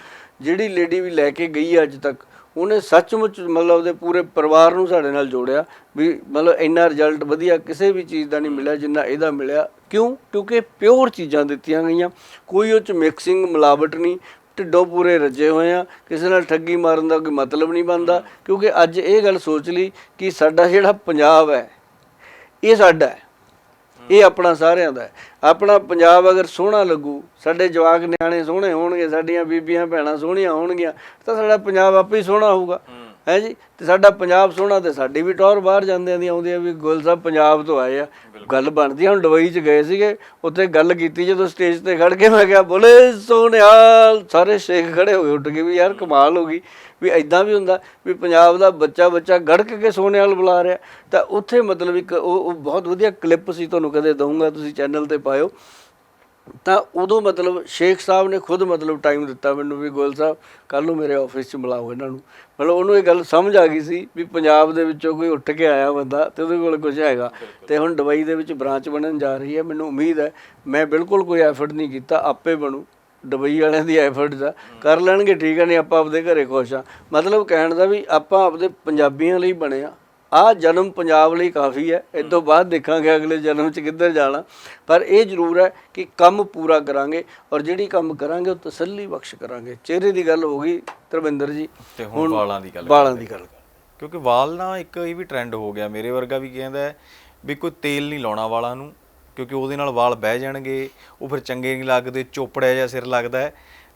ਜਿਹੜੀ ਲੇਡੀ ਵੀ ਲੈ ਕੇ ਗਈ ਅੱਜ ਤੱਕ, ਉਹਨੇ ਸੱਚਮੁੱਚ ਮਤਲਬ ਉਹਦੇ ਪੂਰੇ ਪਰਿਵਾਰ ਨੂੰ ਸਾਡੇ ਨਾਲ ਜੋੜਿਆ, ਵੀ ਮਤਲਬ ਇੰਨਾ ਰਿਜ਼ਲਟ ਵਧੀਆ ਕਿਸੇ ਵੀ ਚੀਜ਼ ਦਾ ਨਹੀਂ ਮਿਲਿਆ ਜਿੰਨਾ ਇਹਦਾ ਮਿਲਿਆ। ਕਿਉਂ? ਕਿਉਂਕਿ ਪਿਓਰ ਚੀਜ਼ਾਂ ਦਿੱਤੀਆਂ ਗਈਆਂ। ਕੋਈ ਉਹ ਚ ਮਿਕਸਿੰਗ ਮਿਲਾਵਟ ਨਹੀਂ, ਢਿੱਡੋਂ ਪੂਰੇ ਰੱਜੇ ਹੋਏ ਆ। ਕਿਸੇ ਨਾਲ ਠੱਗੀ ਮਾਰਨ ਦਾ ਕੋਈ ਮਤਲਬ ਨਹੀਂ ਬਣਦਾ। ਕਿਉਂਕਿ ਅੱਜ ਇਹ ਗੱਲ ਸੋਚ ਲਈ ਕਿ ਸਾਡਾ ਜਿਹੜਾ ਪੰਜਾਬ ਹੈ, ਇਹ ਸਾਡਾ ਹੈ। ਇਹ ਆਪਣਾ ਸਾਰਿਆਂ ਦਾ ਆਪਣਾ ਪੰਜਾਬ ਅਗਰ ਸੋਹਣਾ ਲੱਗੂ ਸਾਡੇ ਜਵਾਕ ਨਿਆਣੇ ਸੋਹਣੇ ਹੋਣਗੇ ਸਾਡੀਆਂ ਬੀਬੀਆਂ ਭੈਣਾਂ ਸੋਹਣੀਆਂ ਹੋਣਗੀਆਂ ਤਾਂ ਸਾਡਾ ਪੰਜਾਬ ਆਪੇ ਹੀ ਸੋਹਣਾ ਹੋਊਗਾ। ਹੈ। ਜੀ? ਤੇ ਸਾਡਾ ਪੰਜਾਬ ਸੋਹਣਾ ਤੇ ਸਾਡੀ ਵੀ ਟੌਰ ਬਾਹਰ ਜਾਂਦਿਆਂ ਦੀ ਆਉਂਦੀ ਆ ਵੀ ਗੁਲ ਸਾਹਿਬ ਪੰਜਾਬ ਤੋਂ ਆਏ ਆ। ਗੱਲ ਬਣਦੀ ਹੁਣ ਦੁਬਈ ਚ ਗਏ ਸੀਗੇ ਉੱਥੇ ਗੱਲ ਕੀਤੀ ਜਦੋਂ ਸਟੇਜ ਤੇ ਖੜ ਕੇ ਮੈਂ ਕਿਹਾ ਬੋਲੇ ਸੋਹਣਿਆਲ ਸਾਰੇ ਸ਼ੇਖ ਖੜੇ ਹੋ ਗਏ ਉੱਠ ਕੇ ਵੀ ਯਾਰ ਕਮਾਲ ਹੋ ਗਈ। ਵੀ ਐਦਾਂ ਵੀ ਹੁੰਦਾ ਵੀ ਪੰਜਾਬ ਦਾ ਬੱਚਾ ਬੱਚਾ ਗੜਕ ਕੇ ਸੋਹਣਿਆਲ ਬੁਲਾ ਰਿਹਾ। ਤਾਂ ਉੱਥੇ ਮਤਲਬ ਇੱਕ ਉਹ ਬਹੁਤ ਵਧੀਆ ਕਲਿੱਪ ਸੀ ਤੁਹਾਨੂੰ ਕਦੇ ਦਊਂਗਾ ਤੁਸੀਂ ਚੈਨਲ ਤੇ ਪਾਇਓ। ਤਾਂ ਉਦੋਂ ਮਤਲਬ ਸ਼ੇਖ ਸਾਹਿਬ ਨੇ ਖੁਦ ਮਤਲਬ ਟਾਈਮ ਦਿੱਤਾ ਮੈਨੂੰ ਵੀ ਗੋਇਲ ਸਾਹਿਬ ਕੱਲ ਨੂੰ ਮੇਰੇ ਆਫਿਸ 'ਚ ਮਿਲਾਓ ਇਹਨਾਂ ਨੂੰ। ਮਤਲਬ ਉਹਨੂੰ ਇਹ ਗੱਲ ਸਮਝ ਆ ਗਈ ਸੀ ਵੀ ਪੰਜਾਬ ਦੇ ਵਿੱਚੋਂ ਕੋਈ ਉੱਠ ਕੇ ਆਇਆ ਬੰਦਾ ਤੇ ਉਹਦੇ ਕੋਲ ਕੁਝ ਹੈਗਾ। ਤੇ ਹੁਣ ਦੁਬਈ ਦੇ ਵਿੱਚ ਬ੍ਰਾਂਚ ਬਣਨ ਜਾ ਰਹੀ ਹੈ, ਮੈਨੂੰ ਉਮੀਦ ਹੈ, ਮੈਂ ਬਿਲਕੁਲ ਕੋਈ ਐਫਰਟ ਨਹੀਂ ਕੀਤਾ, ਆਪੇ ਬਣੂ। ਦੁਬਈ ਵਾਲਿਆਂ ਦੀ ਐਫਰਟ ਆ ਕਰ ਲੈਣਗੇ, ਠੀਕ ਹੈ ਨਹੀਂ ਆਪਾਂ ਆਪਦੇ ਘਰੇ ਖੁਸ਼ ਆ। ਮਤਲਬ ਕਹਿਣ ਦਾ ਵੀ ਆਪਾਂ ਆਪਦੇ ਪੰਜਾਬੀਆਂ ਲਈ ਬਣੇ ਆ। ਆ ਜਨਮ ਪੰਜਾਬ ਲਈ ਕਾਫੀ ਹੈ। ਇਸ ਤੋਂ ਬਾਅਦ ਦੇਖਾਂਗੇ ਅਗਲੇ ਜਨਮ ਚ ਕਿੱਧਰ ਜਾਣਾ। ਪਰ ਇਹ ਜ਼ਰੂਰ ਹੈ ਕਿ ਕੰਮ ਪੂਰਾ ਕਰਾਂਗੇ ਔਰ ਜਿਹੜੀ ਕੰਮ ਕਰਾਂਗੇ ਉਹ ਤਸੱਲੀ ਬਖਸ਼ ਕਰਾਂਗੇ। ਚਿਹਰੇ ਦੀ ਗੱਲ ਹੋ ਗਈ ਧਰਮਿੰਦਰ ਜੀ। ਤੇ ਹੁਣ ਵਾਲਾਂ ਦੀ ਗੱਲ ਵਾਲਾਂ ਦੀ ਗੱਲ। ਕਿਉਂਕਿ ਵਾਲ ਨਾ ਇੱਕ ਇਹ ਵੀ ਟ੍ਰੈਂਡ ਹੋ ਗਿਆ। ਮੇਰੇ ਵਰਗਾ ਵੀ ਕਹਿੰਦਾ ਵੀ ਕੋਈ ਤੇਲ ਨਹੀਂ ਲਾਉਣਾ ਵਾਲਾਂ ਨੂੰ ਕਿਉਂਕਿ ਉਹਦੇ ਨਾਲ ਵਾਲ ਬਹਿ ਜਾਣਗੇ ਉਹ ਫਿਰ ਚੰਗੇ ਨਹੀਂ ਲੱਗਦੇ ਚੋਪੜਿਆ ਜਿਹਾ ਸਿਰ ਲੱਗਦਾ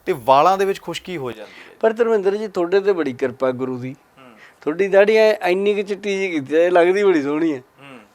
ਤੇ ਵਾਲਾਂ ਦੇ ਵਿੱਚ ਖੁਸ਼ਕੀ ਹੋ ਜਾਂਦੀ ਹੈ। ਪਰ ਧਰਮਿੰਦਰ ਜੀ ਤੁਹਾਡੇ ਤੇ ਬੜੀ ਕਿਰਪਾ ਗੁਰੂ ਦੀ। ਤੁਹਾਡੀ ਦਾੜੀ ਐ ਇੰਨੀ ਕਿ ਚਿੱਟੀ ਜੀ ਕੀਤੀ ਇਹ ਲੱਗਦੀ ਬੜੀ ਸੋਹਣੀ ਹੈ।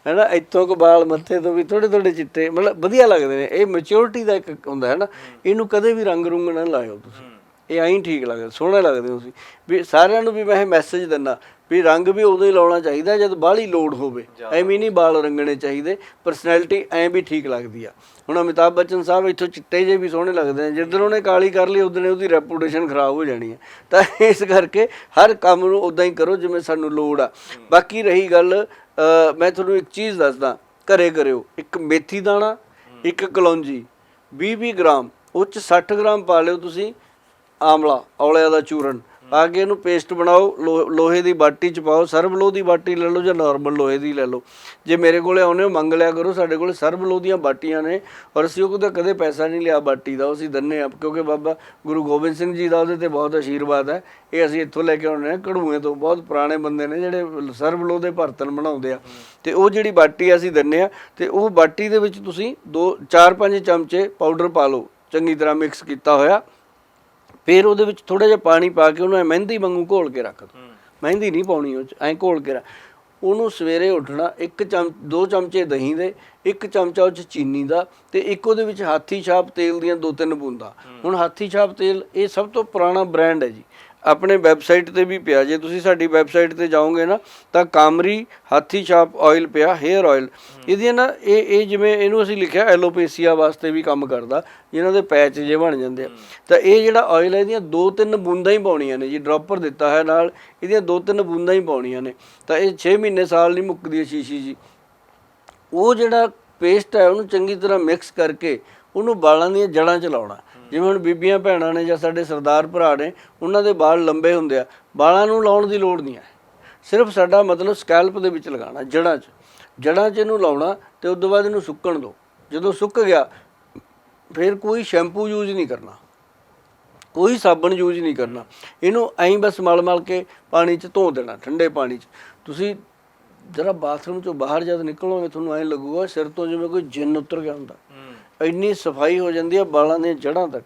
ਹੈਨਾ ਇੱਥੋਂ ਕੋ ਬਾਲ ਮੱਥੇ ਤੋਂ ਵੀ ਥੋੜੇ ਥੋੜੇ ਚਿੱਟੇ ਮਤਲਬ ਵਧੀਆ ਲੱਗਦੇ ਨੇ। ਇਹ ਮੈਚੁਰਿਟੀ ਦਾ ਇੱਕ ਹੁੰਦਾ ਹੈ ਨਾ ਇਹਨੂੰ ਕਦੇ ਵੀ ਰੰਗ ਰੁੰਗ ਨਾ ਲਾਇਓ ਤੁਸੀਂ। ਇਹ ਐਂ ਠੀਕ ਲੱਗਦਾ ਸੋਹਣਾ ਲੱਗਦੇ ਤੁਸੀਂ। ਵੀ ਸਾਰਿਆਂ ਨੂੰ ਵੀ ਮੈਂ ਇਹ ਮੈਸੇਜ ਦਿੰਦਾ ਵੀ ਰੰਗ ਵੀ ਉਦੋਂ ਹੀ ਲਾਉਣਾ ਚਾਹੀਦਾ ਜਦ ਬਾਹਲੀ ਲੋੜ ਹੋਵੇ। ਐਵੇਂ ਨਹੀਂ ਬਾਲ ਰੰਗਣੇ ਚਾਹੀਦੇ। ਪਰਸਨੈਲਿਟੀ ਐਂ ਵੀ ਠੀਕ ਲੱਗਦੀ ਆ। ਹੁਣ ਅਮਿਤਾਭ ਬੱਚਨ ਸਾਹਿਬ ਇੱਥੋਂ ਚਿੱਟੇ ਜੇ ਵੀ ਸੋਹਣੇ ਲੱਗਦੇ ਨੇ ਜਿੱਦਣ ਉਹਨੇ ਕਾਲੀ ਕਰ ਲਈ ਉਦੋਂ ਉਹਦੀ ਰੈਪੂਟੇਸ਼ਨ ਖਰਾਬ ਹੋ ਜਾਣੀ ਹੈ ਤਾਂ ਇਸ ਕਰਕੇ ਹਰ ਕੰਮ ਨੂੰ ਉਦਾਂ ਹੀ ਕਰੋ ਜਿਵੇਂ ਸਾਨੂੰ ਲੋੜ ਆ। ਬਾਕੀ ਰਹੀ ਗੱਲ ਮੈਂ ਤੁਹਾਨੂੰ ਇੱਕ ਚੀਜ਼ ਦੱਸਦਾ। ਘਰੇ ਕਰਿਓ। ਇੱਕ ਮੇਥੀ ਦਾਣਾ ਇੱਕ ਕਲੌਂਜੀ। 20-20 ਗ੍ਰਾਮ। ਉਹ ਚ 60 ਗ੍ਰਾਮ ਪਾ ਲਿਓ ਤੁਸੀਂ। ਆਮਲਾ ਔਲਿਆਂ ਦਾ ਚੂਰਨ। ਪਾ ਕੇ ਇਹਨੂੰ ਪੇਸਟ ਬਣਾਓ, ਲੋ- ਲੋਹੇ ਦੀ ਬਾਟੀ ਚ ਪਾਓ ਸਰਬ ਲੋਹ ਦੀ ਬਾਟੀ ਲੈ ਲਓ ਜਾਂ ਨਾਰਮਲ ਲੋਹੇ ਦੀ ਲੈ ਲਓ। ਜੇ ਮੇਰੇ ਕੋਲੇ ਆਉਨੇ ਹੋ, ਮੰਗ ਲਿਆ ਕਰੋ, ਸਾਡੇ ਕੋਲੇ ਸਰਬ ਲੋਹ ਦੀਆਂ ਬਾਟੀਆਂ ਨੇ ਔਰ ਅਸੀਂ ਉਹ ਉਹਦਾ ਕਦੇ ਪੈਸਾ ਨਹੀਂ ਲਿਆ ਬਾਟੀ ਦਾ, ਉਹ ਅਸੀਂ ਦੰਨੇ ਆ, ਕਿਉਂਕਿ ਬਾਬਾ ਗੁਰੂ ਗੋਬਿੰਦ ਸਿੰਘ ਜੀ ਦਾ ਉਹਦੇ ਤੇ ਬਹੁਤ ਆਸ਼ੀਰਵਾਦ ਹੈ। ਇਹ ਅਸੀਂ ਇੱਥੋਂ ਲੈ ਕੇ ਆਉਨੇ ਆ ਕੜੂਏ ਤੋਂ, ਬਹੁਤ ਪੁਰਾਣੇ ਬੰਦੇ ਨੇ ਜਿਹੜੇ ਸਰਬ ਲੋਹ ਦੇ ਬਰਤਨ ਬਣਾਉਂਦੇ ਆ। ਤੇ ਉਹ ਜਿਹੜੀ ਬਾਟੀ ਅਸੀਂ ਦੰਨੇ ਆ, ਤੇ ਉਹ ਬਾਟੀ ਦੇ ਵਿੱਚ ਤੁਸੀਂ 2 4-5 ਚਮਚੇ ਪਾਊਡਰ ਪਾ ਲਓ। ਚੰਗੀ ਤਰ੍ਹਾਂ ਮਿਕਸ ਕੀਤਾ ਹੋਇਆ। ਫਿਰ ਉਹਦੇ ਵਿੱਚ ਥੋੜਾ ਜਿਹਾ ਪਾਣੀ ਪਾ ਕੇ ਉਹਨੂੰ ਐਂ ਮਹਿੰਦੀ ਵਾਂਗੂ ਘੋਲ ਕੇ ਰੱਖ ਦੋ। ਮਹਿੰਦੀ ਨਹੀਂ ਪਾਉਣੀ ਉਹ ਚ ਐਂ ਘੋਲ ਕੇ ਰੱਖ। ਉਹਨੂੰ ਸਵੇਰੇ ਉੱਠਣਾ ਇੱਕ ਚਮ ਦੋ ਚਮਚੇ ਦਹੀਂ ਦੇ ਇੱਕ ਚਮਚਾ ਉਹ ਚ ਚੀਨੀ ਦਾ ਤੇ ਇੱਕ ਉਹਦੇ ਵਿੱਚ ਹਾਥੀ ਛਾਪ ਤੇਲ ਦੀਆਂ ਦੋ ਤਿੰਨ ਬੂੰਦਾਂ। ਹੁਣ ਹਾਥੀ ਛਾਪ ਤੇਲ ਇਹ ਸਭ ਤੋਂ ਪੁਰਾਣਾ ਬ੍ਰਾਂਡ ਹੈ ਜੀ। ਆਪਣੇ ਵੈਬਸਾਈਟ ਤੇ ਵੀ ਪਿਆ। ਜੇ ਤੁਸੀਂ ਸਾਡੀ ਵੈਬਸਾਈਟ ਤੇ ਜਾਓਗੇ ਨਾ, ਤਾਂ ਕਾਮਰੀ ਹਾਥੀ ਛਾਪ ਆਇਲ ਪਿਆ ਹੇਅਰ ਆਇਲ ਇਹਦੀਆਂ ਨਾ, ਇਹ ਇਹ ਜਿਵੇਂ ਇਹਨੂੰ ਅਸੀਂ ਲਿਖਿਆ, ਐਲੋਪੇਸੀਆ ਵਾਸਤੇ ਵੀ ਕੰਮ ਕਰਦਾ। ਇਹਨਾਂ ਦੇ ਪੈਚ ਜੇ ਬਣ ਜਾਂਦੇ ਆ। ਤਾਂ ਇਹ ਜਿਹੜਾ ਆਇਲ ਹੈ ਇਹਦੀਆਂ ਦੋ ਤਿੰਨ ਬੂੰਦਾਂ ਹੀ ਪਾਉਣੀਆਂ ਨੇ। ਜੀ ਡ੍ਰੌਪਰ ਦਿੱਤਾ ਹੈ ਨਾਲ, ਇਹਦੀਆਂ ਦੋ ਤਿੰਨ ਬੂੰਦਾਂ ਹੀ ਪਾਉਣੀਆਂ ਨੇ। ਤਾਂ ਇਹ 6 ਮਹੀਨੇ ਸਾਲ ਨਹੀਂ ਮੁੱਕਦੀ ਹੈ ਸ਼ੀਸ਼ੀ ਜੀ। ਉਹ ਜਿਹੜਾ ਪੇਸਟ ਹੈ, ਉਹਨੂੰ ਚੰਗੀ ਤਰ੍ਹਾਂ ਮਿਕਸ ਕਰਕੇ ਉਹਨੂੰ ਵਾਲਾਂ ਦੀਆਂ ਜੜਾਂ 'ਚ ਲਾਉਣਾ। ਜਿਵੇਂ ਹੁਣ ਬੀਬੀਆਂ ਭੈਣਾਂ ਨੇ ਜਾਂ ਸਾਡੇ ਸਰਦਾਰ ਭਰਾ ਨੇ, ਉਹਨਾਂ ਦੇ ਵਾਲ ਲੰਬੇ ਹੁੰਦੇ ਆ, ਵਾਲਾਂ ਨੂੰ ਲਾਉਣ ਦੀ ਲੋੜ ਨਹੀਂ ਹੈ। ਸਿਰਫ ਸਾਡਾ ਮਤਲਬ ਸਕੈਲਪ ਦੇ ਵਿੱਚ ਲਗਾਉਣਾ ਜੜਾਂ 'ਚ। ਜੜਾਂ 'ਚ ਇਹਨੂੰ ਲਾਉਣਾ ਤੇ ਉਸ ਤੋਂ ਬਾਅਦ ਇਹਨੂੰ ਸੁੱਕਣ ਦਿਓ ਜਦੋਂ ਸੁੱਕ ਗਿਆ, ਫਿਰ ਕੋਈ ਸ਼ੈਂਪੂ ਯੂਜ਼ ਨਹੀਂ ਕਰਨਾ। ਕੋਈ ਸਾਬਣ ਯੂਜ਼ ਨਹੀਂ ਕਰਨਾ। ਇਹਨੂੰ ਐਂ ਬਸ ਮਲ-ਮਲ ਕੇ ਪਾਣੀ 'ਚ ਧੋ ਦੇਣਾ, ਠੰਡੇ ਪਾਣੀ 'ਚ। ਤੁਸੀਂ ਜਰਾ ਬਾਥਰੂਮ 'ਚੋਂ ਬਾਹਰ ਜਦ ਨਿਕਲੋਗੇ, ਤੁਹਾਨੂੰ ਐਂ ਲੱਗੂਗਾ ਸਿਰ ਤੋਂ ਜਿਵੇਂ ਕੋਈ ਜਿੰਨ ਉਤਰ ਗਿਆ ਹੁੰਦਾ। ਇੰਨੀ ਸਫ਼ਾਈ ਹੋ ਜਾਂਦੀ ਹੈ ਵਾਲਾਂ ਦੀਆਂ ਜੜ੍ਹਾਂ ਤੱਕ।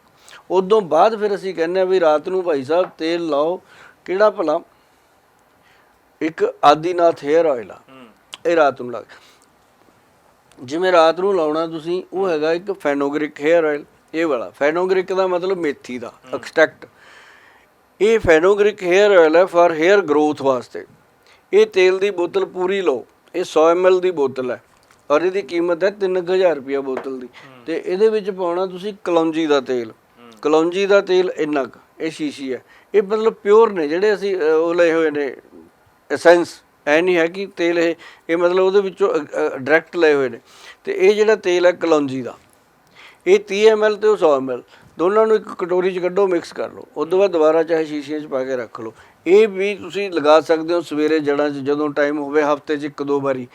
ਉਦੋਂ ਬਾਅਦ ਫਿਰ ਅਸੀਂ ਕਹਿੰਦੇ ਆ ਵੀ ਰਾਤ ਨੂੰ ਭਾਈ ਸਾਹਿਬ ਤੇਲ ਲਾਓ। ਕਿਹੜਾ ਭਲਾ? ਇੱਕ ਆਦੀਨਾਥ ਹੇਅਰ ਆਇਲ ਆ। ਇਹ ਰਾਤ ਨੂੰ ਲੱਗ ਜਿਵੇਂ ਰਾਤ ਨੂੰ ਲਾਉਣਾ ਤੁਸੀਂ ਉਹ ਹੈਗਾ ਇੱਕ ਫੈਨੋਗ੍ਰਿਕ ਹੇਅਰ ਆਇਲ। ਇਹ ਵਾਲਾ। ਫੈਨੋਗ੍ਰਿਕ ਦਾ ਮਤਲਬ ਮੇਥੀ ਦਾ ਐਕਸਟ੍ਰੈਕਟ। ਇਹ ਫੈਨੋਗ੍ਰਿਕ ਹੇਅਰ ਆਇਲ ਹੈ ਫਾਰ ਹੇਅਰ ਗਰੋਥ ਵਾਸਤੇ। ਇਹ ਤੇਲ ਦੀ ਬੋਤਲ ਪੂਰੀ ਲਓ। ਇਹ 100 ml ਦੀ ਬੋਤਲ ਹੈ। ਔਰ ਇਹਦੀ ਕੀਮਤ ਹੈ 3000 ਰੁਪਇਆ ਬੋਤਲ ਦੀ। ਤੇ ਇਹਦੇ ਵਿੱਚ ਪਾਉਣਾ ਤੁਸੀਂ ਕਲੌਂਜੀ ਦਾ ਤੇਲ। ਕਲੌਂਜੀ ਦਾ ਤੇਲ ਇੰਨਾ ਕੁ ਇਹ ਸ਼ੀਸ਼ੀ ਹੈ। ਇਹ ਮਤਲਬ ਪਿਓਰ ਨੇ ਜਿਹੜੇ ਅਸੀਂ ਉਹ ਲਏ ਹੋਏ ਨੇ ਐਸੈਂਸ ਐ ਨਹੀਂ ਹੈ ਕਿ ਤੇਲ ਇਹ ਇਹ ਮਤਲਬ ਉਹਦੇ ਵਿੱਚੋਂ ਡਾਇਰੈਕਟ ਲਏ ਹੋਏ ਨੇ। ਤੇ ਇਹ ਜਿਹੜਾ ਤੇਲ ਹੈ ਕਲੌਂਜੀ ਦਾ। ਇਹ 30 ml ਤੇ ਉਹ 100 ml ਦੋਨਾਂ ਨੂੰ ਇੱਕ ਕਟੋਰੀ 'ਚ ਕੱਢੋ ਮਿਕਸ ਕਰ ਲਓ। ਉਸ ਤੋਂ ਬਾਅਦ ਦੁਬਾਰਾ ਚਾਹੇ ਸ਼ੀਸ਼ੀਆਂ 'ਚ ਪਾ ਕੇ ਰੱਖ ਲਓ। ਇਹ ਵੀ ਤੁਸੀਂ ਲਗਾ ਸਕਦੇ ਹੋ ਸਵੇਰੇ ਜੜਾਂ 'ਚ ਜਦੋਂ ਟਾਈਮ ਹੋਵੇ ਹਫ਼ਤੇ 'ਚ ਇੱਕ ਦੋ ਵਾਰੀ।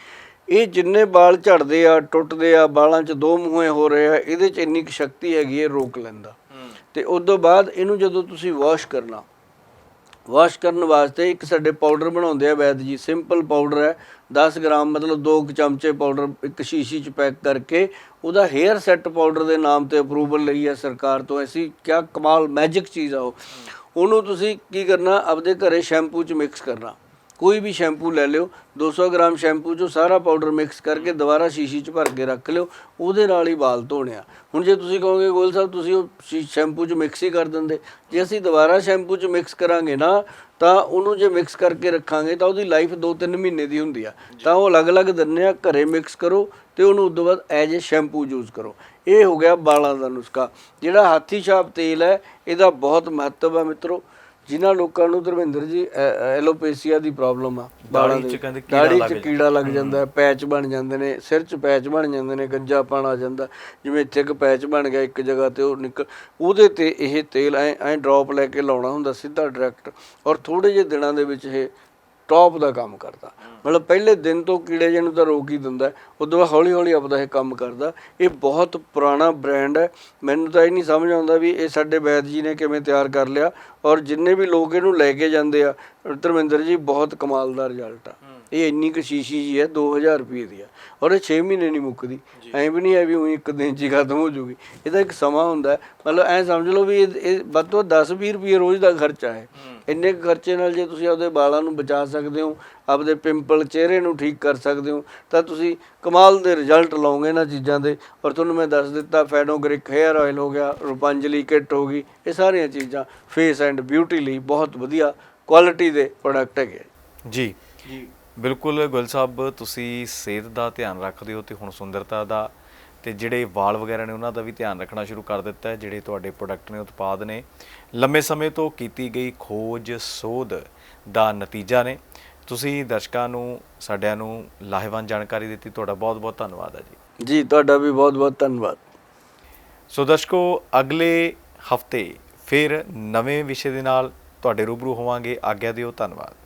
ਇਹ ਜਿੰਨੇ ਵਾਲ ਝੜਦੇ ਆ ਟੁੱਟਦੇ ਆ ਵਾਲਾਂ 'ਚ ਦੋ ਮੂੰਹੇ ਹੋ ਰਹੇ ਆ ਇਹਦੇ 'ਚ ਇੰਨੀ ਕੁ ਸ਼ਕਤੀ ਹੈਗੀ ਹੈ ਰੋਕ ਲੈਂਦਾ ਤੇ ਉਸ ਤੋਂ ਬਾਅਦ ਇਹਨੂੰ ਜਦੋਂ ਤੁਸੀਂ ਵਾਸ਼ ਕਰਨਾ ਵਾਸ਼ ਕਰਨ ਵਾਸਤੇ ਇੱਕ ਸਾਡੇ ਪਾਊਡਰ ਬਣਾਉਂਦੇ ਆ ਵੈਦ ਜੀ ਸਿੰਪਲ ਪਾਊਡਰ ਹੈ 10 ਗ੍ਰਾਮ ਮਤਲਬ 2 ਚਮਚੇ ਪਾਊਡਰ ਇੱਕ ਸ਼ੀਸ਼ੀ ਚ ਪੈਕ ਕਰਕੇ ਉਹਦਾ ਹੇਅਰ ਸੈੱਟ ਪਾਊਡਰ ਦੇ ਨਾਮ ਤੇ ਅਪਰੂਵਲ ਲਈ ਹੈ ਸਰਕਾਰ ਤੋਂ ਐਸੀ ਕਿਆ ਕਮਾਲ ਮੈਜਿਕ ਚੀਜ਼ ਆ ਉਹ। ਉਹਨੂੰ ਤੁਸੀਂ ਕੀ ਕਰਨਾ ਆਪਦੇ ਘਰੇ ਸ਼ੈਂਪੂ ਚ ਮਿਕਸ ਕਰਨਾ। ਕੋਈ ਵੀ ਸ਼ੈਂਪੂ ਲੈ ਲਿਓ 200 ਗ੍ਰਾਮ ਸ਼ੈਂਪੂ ਚੋਂ ਸਾਰਾ ਪਾਊਡਰ ਮਿਕਸ ਕਰਕੇ ਦੁਬਾਰਾ ਸ਼ੀਸ਼ੀ 'ਚ ਭਰ ਕੇ ਰੱਖ ਲਿਓ, ਉਹਦੇ ਨਾਲ ਹੀ ਵਾਲ ਧੋਣੇ ਆ। ਹੁਣ ਜੇ ਤੁਸੀਂ ਕਹੋਗੇ ਗੋਲ ਸਾਹਿਬ, ਤੁਸੀਂ ਉਹ ਸ਼ੀ- ਸ਼ੈਂਪੂ 'ਚ ਮਿਕਸ ਹੀ ਕਰ ਦਿੰਦੇ। ਜੇ ਅਸੀਂ ਦੁਬਾਰਾ ਸ਼ੈਂਪੂ 'ਚ ਮਿਕਸ ਕਰਾਂਗੇ ਨਾ, ਤਾਂ ਉਹਨੂੰ ਜੇ ਮਿਕਸ ਕਰਕੇ ਰੱਖਾਂਗੇ, ਤਾਂ ਉਹਦੀ ਲਾਈਫ 2-3 ਮਹੀਨੇ ਦੀ ਹੁੰਦੀ ਆ। ਤਾਂ ਉਹ ਅਲੱਗ-ਅਲੱਗ ਦਿੰਨੇ ਆ, ਘਰੇ ਮਿਕਸ ਕਰੋ ਤੇ ਉਹਨੂੰ ਉਦੋਂ ਬਾਅਦ ਐਜ ਏ ਸ਼ੈਂਪੂ ਯੂਜ਼ ਕਰੋ। ਇਹ ਹੋ ਗਿਆ ਵਾਲਾਂ ਦਾ ਨੁਸਖਾ। ਜਿਹੜਾ ਹਾਥੀ ਛਾਪ ਤੇਲ ਹੈ, ਇਹਦਾ ਬਹੁਤ ਮਹੱਤਵ ਹੈ ਮਿੱਤਰੋ। ਜਿਨ੍ਹਾਂ ਲੋਕਾਂ ਨੂੰ ਧਰਮਿੰਦਰ ਜੀ ਐਲੋਪੇਸੀਆ ਦੀ ਪ੍ਰੋਬਲਮ ਆ 'ਚ ਦੇ ਕਹਿੰਦੇ ਕੀੜਾ ਦਾੜੀ ਲੱਗ 'ਚ ਕੀੜਾ ਲੱਗ ਜਾਂਦਾ ਪੈਚ ਬਣ ਜਾਂਦੇ ਨੇ ਸਿਰ 'ਚ ਪੈਚ ਬਣ ਜਾਂਦੇ ਨੇ ਗੰਜਾਪਣ ਆ ਜਾਂਦਾ ਜਿਵੇਂ ਇੱਥੇ ਇੱਕ ਪੈਚ ਬਣ ਗਿਆ ਇੱਕ ਜਗ੍ਹਾ ਤੇ ਉਹ ਨਿਕਲ ਉਹਦੇ ਤੇ ਇਹ ਤੇਲ ਐ ਐ ਡ੍ਰੌਪ ਲੈ ਕੇ ਲਾਉਣਾ ਹੁੰਦਾ ਸਿੱਧਾ ਡਾਇਰੈਕਟ ਔਰ ਥੋੜੇ ਜਿਹੇ ਦਿਨਾਂ ਦੇ ਵਿੱਚ ਇਹ ਟੌਪ ਦਾ ਕੰਮ ਕਰਦਾ। ਮਤਲਬ ਪਹਿਲੇ ਦਿਨ ਤੋਂ ਕੀੜੇ ਜਿਹੇ ਨੂੰ ਤਾਂ ਰੋਕ ਹੀ ਦਿੰਦਾ ਉਦੋਂ ਬਾਅਦ ਹੌਲੀ ਹੌਲੀ ਆਪਦਾ ਇਹ ਕੰਮ ਕਰਦਾ। ਇਹ ਬਹੁਤ ਪੁਰਾਣਾ ਬ੍ਰਾਂਡ ਹੈ। ਮੈਨੂੰ ਤਾਂ ਇਹ ਨਹੀਂ ਸਮਝ ਆਉਂਦਾ ਵੀ ਇਹ ਸਾਡੇ ਵੈਦ ਜੀ ਨੇ ਕਿਵੇਂ ਤਿਆਰ ਕਰ ਲਿਆ। ਔਰ ਜਿੰਨੇ ਵੀ ਲੋਕ ਇਹਨੂੰ ਲੈ ਕੇ ਜਾਂਦੇ ਆ, ਧਰਮਿੰਦਰ ਜੀ ਬਹੁਤ ਕਮਾਲ ਦਾ ਰਿਜ਼ਲਟ ਆ। ਇਹ ਇੰਨੀ ਕੁ ਸ਼ੀਸ਼ੀ ਜੀ ਹੈ 2000 ਰੁਪਏ ਦੀ ਆ ਔਰ ਇਹ 6 ਮਹੀਨੇ ਨਹੀਂ ਮੁੱਕਦੀ। ਐਂ ਵੀ ਨਹੀਂ ਹੈ ਵੀ ਉਹੀ ਇੱਕ ਦਿਨ 'ਚ ਹੀ ਖਤਮ ਹੋ ਜੂਗੀ। ਇਹਦਾ ਇੱਕ ਸਮਾਂ ਹੁੰਦਾ। ਮਤਲਬ ਐਂ ਸਮਝ ਲਓ ਵੀ ਇਹ ਇਹ ਵੱਧ ਤੋਂ ਵੱਧ 10-20 ਰੁਪਏ ਰੋਜ਼ ਦਾ ਖਰਚਾ ਹੈ। ਇੰਨੇ ਕੁ ਖਰਚੇ ਨਾਲ ਜੇ ਤੁਸੀਂ ਆਪਦੇ ਵਾਲਾਂ ਨੂੰ ਬਚਾ ਸਕਦੇ ਹੋ ਆਪਦੇ ਪਿੰਪਲ ਚਿਹਰੇ ਨੂੰ ਠੀਕ ਕਰ ਸਕਦੇ ਹੋ ਤਾਂ ਤੁਸੀਂ ਕਮਾਲ ਦੇ ਰਿਜ਼ਲਟ ਲਓਗੇ ਇਹਨਾਂ ਚੀਜ਼ਾਂ ਦੇ। ਔਰ ਤੁਹਾਨੂੰ ਮੈਂ ਦੱਸ ਦਿੱਤਾ ਫੈਨੋਗ੍ਰਿਕ ਹੈਅਰ ਆਇਲ ਹੋ ਗਿਆ ਰੂਪਾਂਜਲੀ ਕਿੱਟ ਹੋ ਗਈ ਇਹ ਸਾਰੀਆਂ ਚੀਜ਼ਾਂ ਫੇਸ ਐਂਡ ਬਿਊਟੀ ਲਈ ਬਹੁਤ ਵਧੀਆ ਕੁਆਲਿਟੀ ਦੇ ਪ੍ਰੋਡਕਟ ਹੈਗੇ ਜੀ। ਜੀ। ਬਿਲਕੁਲ ਗੁਲ ਸਾਹਿਬ ਤੁਸੀਂ ਸਿਹਤ ਦਾ ਧਿਆਨ ਰੱਖਦੇ ਹੋ ਤੇ ਹੁਣ ਸੁੰਦਰਤਾ ਦਾ ਤੇ ਜਿਹੜੇ ਵਾਲ ਵਗੈਰਾ ਨੇ ਉਹਨਾਂ ਦਾ ਵੀ ਧਿਆਨ ਰੱਖਣਾ ਸ਼ੁਰੂ ਕਰ ਦਿੱਤਾ ਹੈ ਜਿਹੜੇ ਤੁਹਾਡੇ ਪ੍ਰੋਡਕਟ ਨੇ ਉਤਪਾਦ ਨੇ। ਲੰਮੇ ਸਮੇਂ ਤੋਂ ਕੀਤੀ ਗਈ ਖੋਜ ਸੋਧ ਦਾ ਨਤੀਜਾ ਨੇ। ਤੁਸੀਂ ਦਰਸ਼ਕਾਂ ਨੂੰ ਸਾਡਿਆਂ ਨੂੰ ਲਾਹੇਵੰਦ ਜਾਣਕਾਰੀ ਦਿੱਤੀ ਤੁਹਾਡਾ ਬਹੁਤ-ਬਹੁਤ ਧੰਨਵਾਦ ਹੈ ਜੀ। ਜੀ ਤੁਹਾਡਾ ਵੀ ਬਹੁਤ ਬਹੁਤ ਧੰਨਵਾਦ। ਸੋ ਦਰਸ਼ਕੋ ਅਗਲੇ ਹਫ਼ਤੇ ਫਿਰ ਨਵੇਂ ਵਿਸ਼ੇ ਦੇ ਨਾਲ ਤੁਹਾਡੇ ਰੂਬਰੂ ਹੋਵਾਂਗੇ। ਆਗਿਆ ਦਿਓ ਧੰਨਵਾਦ।